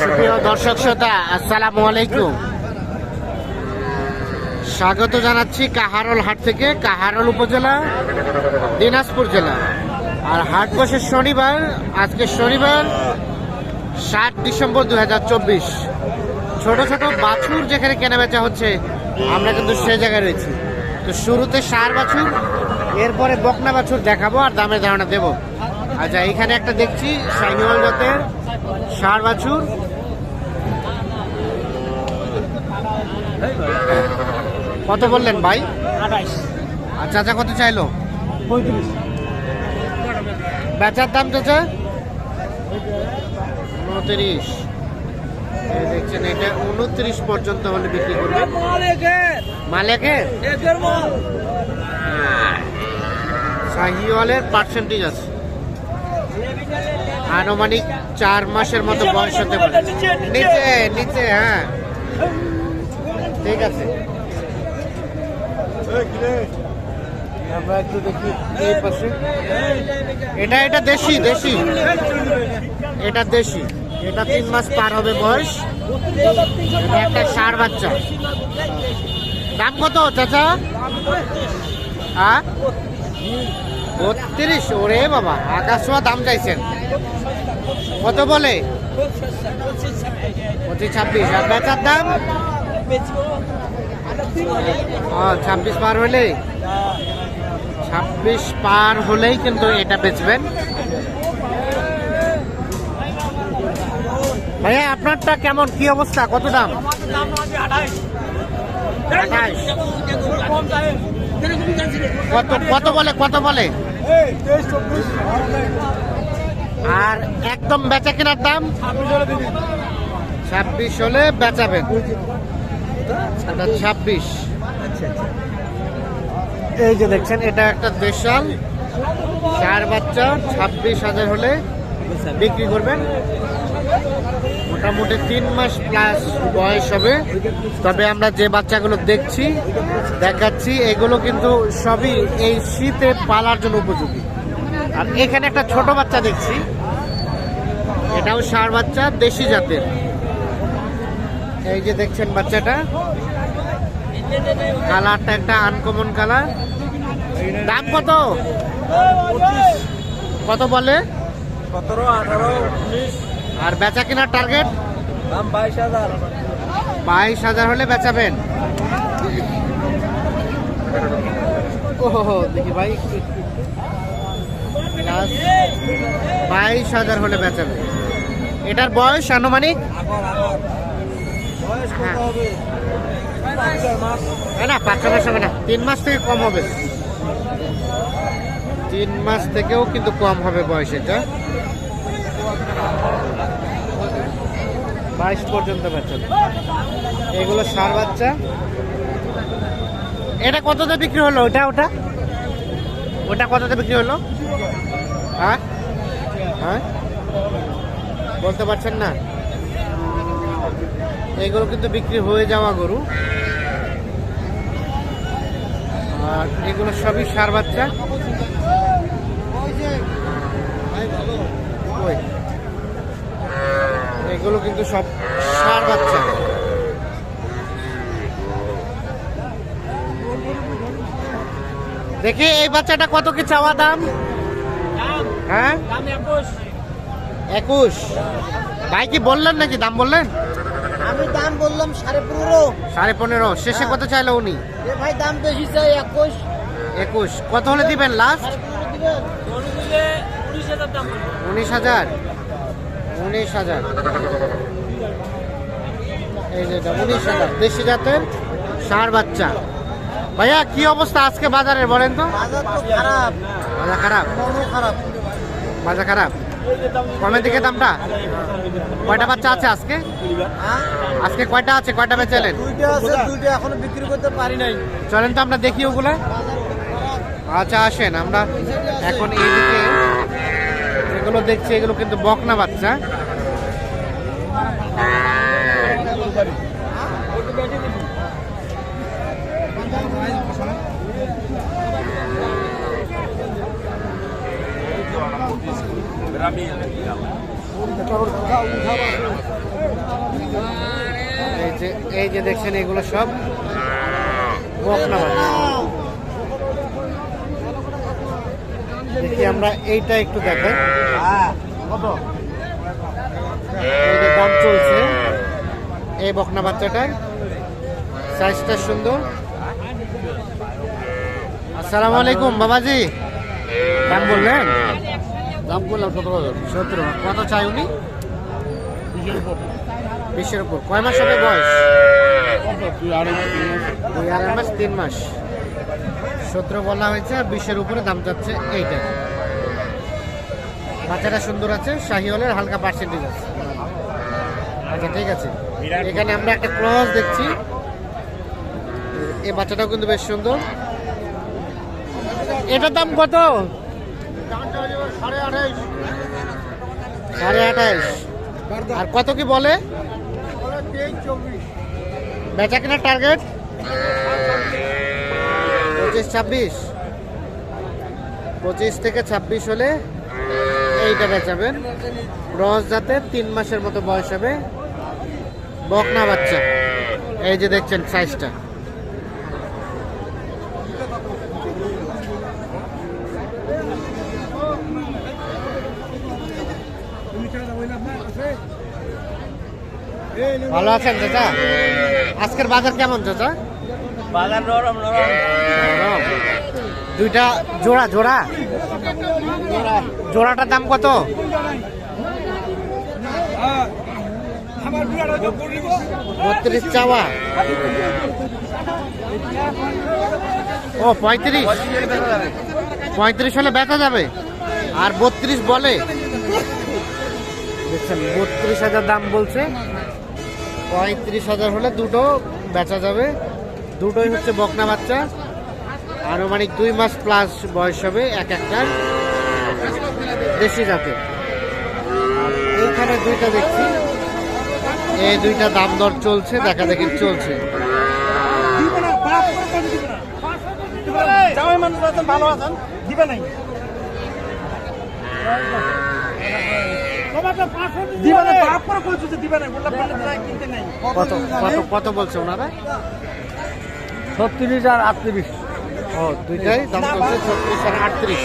সুপ্রিয় দর্শক শ্রোতা, আসসালামু আলাইকুম। স্বাগত জানাচ্ছি কাহারল হাট থেকে, কাহারল উপজেলা, দিনাজপুর জেলা। আর হাট বসে শনিবার, আজকে শনিবার সাত ডিসেম্বর দু ছোট ছোট বাছুর যেখানে কেনাবেচা হচ্ছে, আমরা কিন্তু সে জায়গায় রয়েছি। তো শুরুতে সার বাছুর, এরপরে বকনা বাছুর দেখাবো আর দামের ধারণা দেবো। আচ্ছা এখানে একটা দেখছি সাইনিওয়াল জাতের সার বাছুর। কত বললেন ভাই? আঠাইশ। আর চাচা কত চাইলো? পঁয়ত্রিশ। বেচার দাম চাচা? উনত্রিশ। দেখছেন এটা উনত্রিশ পর্যন্ত হলে বিক্রি করবে। মালেকে শাহিওয়ালের পার্সেন্টেজ আছে। আনুমানিক চার মাসের মতো বয়স হতে পারে। নিচে নিচে হ্যাঁ। ঠিক আছে। এটা এটা দেশি দেশি। এটা দেশি। এটা তিন মাস পার হবে বয়স। একটা সার বাচ্চা। দাম কত, চাচা? হ্যাঁ? বত্রিশ। ওরে বাবা আকাশ ছোঁয়া দাম চাইছেন। কত বলে? পঁচিশ ছাব্বিশ। আর বেচার দাম? ছাব্বিশ পার হলে ছাব্বিশ পার হলেই কিন্তু এটা বেচবেন। ভাইয়া আপনারটা কেমন? কি অবস্থা? কত দাম? আঠাশ। কত কত বলে কত বলে? আর একদম বেচা কেনার দাম? ছাব্বিশ হলে বেচাবেন। ছাব্বিশ। এই যে দেখছেন, এটা একটা দেশাল। চার বাচ্চা, ছাব্বিশ হাজার হলে বিক্রি করবেন। মোটামুটি তিন মাস প্লাস বয়স হবে। তবে আমরা যে বাচ্চাগুলো দেখছি দেখাচ্ছি এগুলো কিন্তু সবই এই শীতে পালার জন্য উপযোগী। আর এখানে একটা ছোট বাচ্চা দেখছি। এটাও সার বাচ্চা দেশি জাতের। এই যে দেখছেন বাচ্চাটা। কালারটা একটা আনকমন কালার। দাম কত? কত বলে? সতেরো আঠারো উনিশ। আর বেচা কেনার টার্গেট দাম বাইশ হাজার। বাইশ হাজার হলে বেচাবেন। ওহো দেখি ভাই বাইশ হাজার হলে বেচাবেন। এটার বয়স আনুমানিক? হ্যাঁ। না পাঁচ মাস হবে না। তিন মাস থেকে কম হবে। তিন মাস থেকেও কিন্তু কম হবে বয়স এটা। বাইশ পর্যন্ত বেচেন। এগুলো সার বাচ্চা। এটা কততে বিক্রি হলো? ওটা ওটা? ওটা কততে বিক্রি হলো? হ্যাঁ? হ্যাঁ? বলতে পারছেন না? এগুলো কিন্তু বিক্রি হয়ে যাওয়া গরু। আর এগুলো সবই সার বাচ্চা। এগুলো কিন্তু সব সার বাচ্চা। দেখি এই বাচ্চাটা কত কি চাওয়া দাম? হ্যাঁ? একুশ। ভাই কি বললেন নাকি? দাম বললেন? আমি দাম বললাম সাড়ে পনেরো। সাড়ে পনেরো। শেষে কত চাইলো উনি? এ ভাই দাম বেশি চাই একুশ। একুশ। কত হলে দিবেন লাস্ট উনিশ হাজার দাম উনিশ হাজার। এই যে এটা উনিশ হাজার। দেশি জাতের ষাঁড় বাচ্চা। ভাইয়া কি অবস্থা আজকে বাজারের বলেন তো? বাজার খারাপ। বাজার খারাপ? খারাপ। বাজার খারাপ? কমের দিকে দামটা? কয়টা বাচ্চা আছে আজকে? হ্যাঁ? আজকে কয়টা আছে? কয়টা বেচালেন দুইটা আছে দুইটা এখনও বিক্রি করতে পারি নাই। চলেন তো আমরা দেখি ওগুলো। আচ্ছা আসেন। আমরা এখন এইদিকে এগুলো দেখছি এগুলো কিন্তু বকনা বাচ্চা। এই যে দেখছেন এগুলো সব বকনা বাচ্চা। দেখি আমরা এইটা একটু দেখাই দাম চলছে। এই বকনা বাচ্চাটার সাইজটা সুন্দর। আসসালামু আলাইকুম বাবাজি। দাম বললেন? দাম করলাম সতেরো হাজার। সতেরো কত চাই উনি? বিশের উপর। কয় মাস হবে বয়স? দুই আড়াই মাস তিন মাস। সতেরো বলা হয়েছে আর বিশের উপরে দাম যাচ্ছে এইটা। বাচ্চাটা সুন্দর আছে শাহিওয়ালের হালকা পার্সেন্টেজ আছে। আচ্ছা ঠিক আছে। এখানে আমরা একটা ক্রস দেখছি। এই বাচ্চাটাও কিন্তু বেশ সুন্দর। এটার দাম কত? সাড়ে আঠাইশ। আর কত কি বলে? বেচা কেনার টার্গেট পঁচিশ, ছাব্বিশ। পঁচিশ থেকে ছাব্বিশ হলে এইটা বেচাবেন। রস জাতের তিন মাসের মতো বয়স হবে। বকনা বাচ্চা। এই যে দেখছেন সাইজটা ভালো আছেন চাচা? আজকের বাজার কেমন চাচা? নরম নরম। দুইটা জোড়া জোড়া? জোড়াটার দাম কত? বত্রিশ চাওয়া। ও, পঁয়ত্রিশ। পঁয়ত্রিশ হলে বেচা যাবে। আর বত্রিশ বলে। বত্রিশ হাজার দাম বলছে। পঁয়ত্রিশ হাজার হলে দুটো বেচা যাবে। দুটোই হচ্ছে বকনা বাচ্চা। আনুমানিক দুই মাস প্লাস বয়স হবে এক একটার দেশি জাতের। আর এইখানে দুইটা দেখছি। এই দুইটা দাম দর চলছে দেখা দেখি চলছে। জামাই মানুষ আছেন ভালো আছেন দিবে নাই। দিবে না বাপ করে কইছো যে দিবে নাই বললাম বলে দিলাই কিনতে নাই। কত কত কত বলছে ওনারা? ছত্রিশ আর আটত্রিশ। ও দুইটাই দাম চলছে ছত্রিশ আর আটত্রিশ।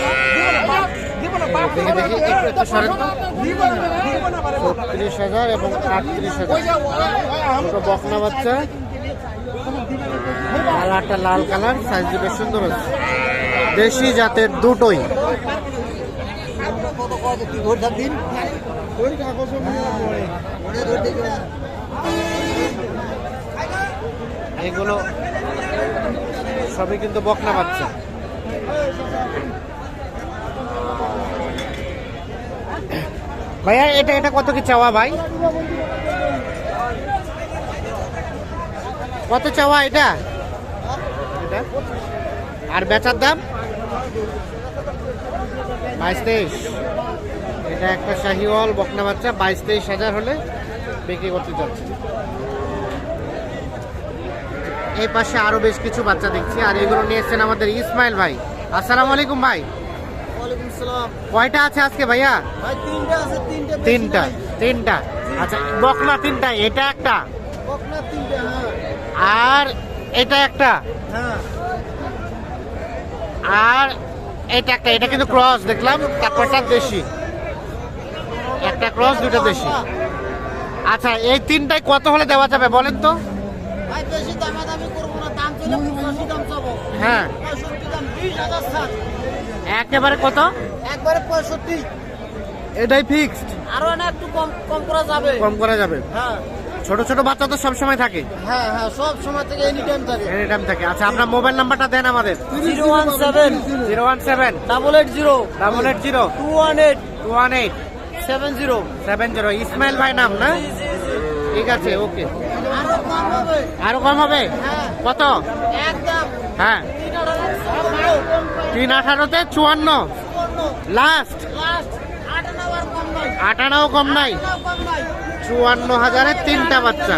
একটু একটু ছত্রিশ হাজার এবং আটত্রিশ হাজার। বকনা বাচ্চা। কালারটা লাল কালার সাইজ দুটো সুন্দর আছে। দেশি জাতের দুটোই। এগুলো সবই কিন্তু বকনা বাচ্চা। ভাইয়া, এটা এটা কত কি চাওয়া ভাই? কত চাওয়া এটা? এটা? আর বেচার দাম? বাইশ তেইশ। এটা একটা শাহিওয়াল বকনা বাচ্চা, বাইশ তেইশ হাজার হলে বিক্রি করতে যাচ্ছে এই পাশে আরও বেশ কিছু বাচ্চা দেখছি আর এগুলো নিয়ে এসছেন আমাদের ইসমাইল ভাই। আসসালামু আলাইকুম ভাই। কয়টা আছে আজকে ভাইয়া? তিনটা তিনটা আচ্ছা বকনা তিনটা এটা একটা? হ্যাঁ। আর এটা একটা? হ্যাঁ। আর এটা একটা এটা কিন্তু ক্রস দেখলাম তারপরটা দেশি একটা ক্রস দুটো দেশি আচ্ছা এই তিনটায় কত হলে দেওয়া যাবে বলেন তো? হ্যাঁ। একেবারে কত? একবারে পঁয়ষট্টি। এটাই ফিক্সড আরও না একটু কম কম করা যাবে। কম করা যাবে। হ্যাঁ। ছোট ছোট বাচ্চা তো সবসময় থাকে। হ্যাঁ হ্যাঁ সব সময় থেকে এনি টাইম থাকে। এনি টাইম থাকে। আচ্ছা আপনার মোবাইল নাম্বারটা দেন আমাদের। ইসমাইল ভাই নাম না? ঠিক আছে ওকে। আরও কম হবে? কত? হ্যাঁ। তিন আঠারোতে চুয়ান্ন। লাস্ট আটানাও কম নাই। চুয়ান্ন হাজারে তিনটা বাচ্চা।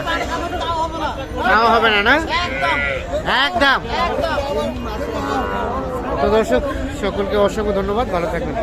তাও হবে না না? একদম। তো দর্শক, সকলকে অসংখ্য ধন্যবাদ। ভালো থাকবেন।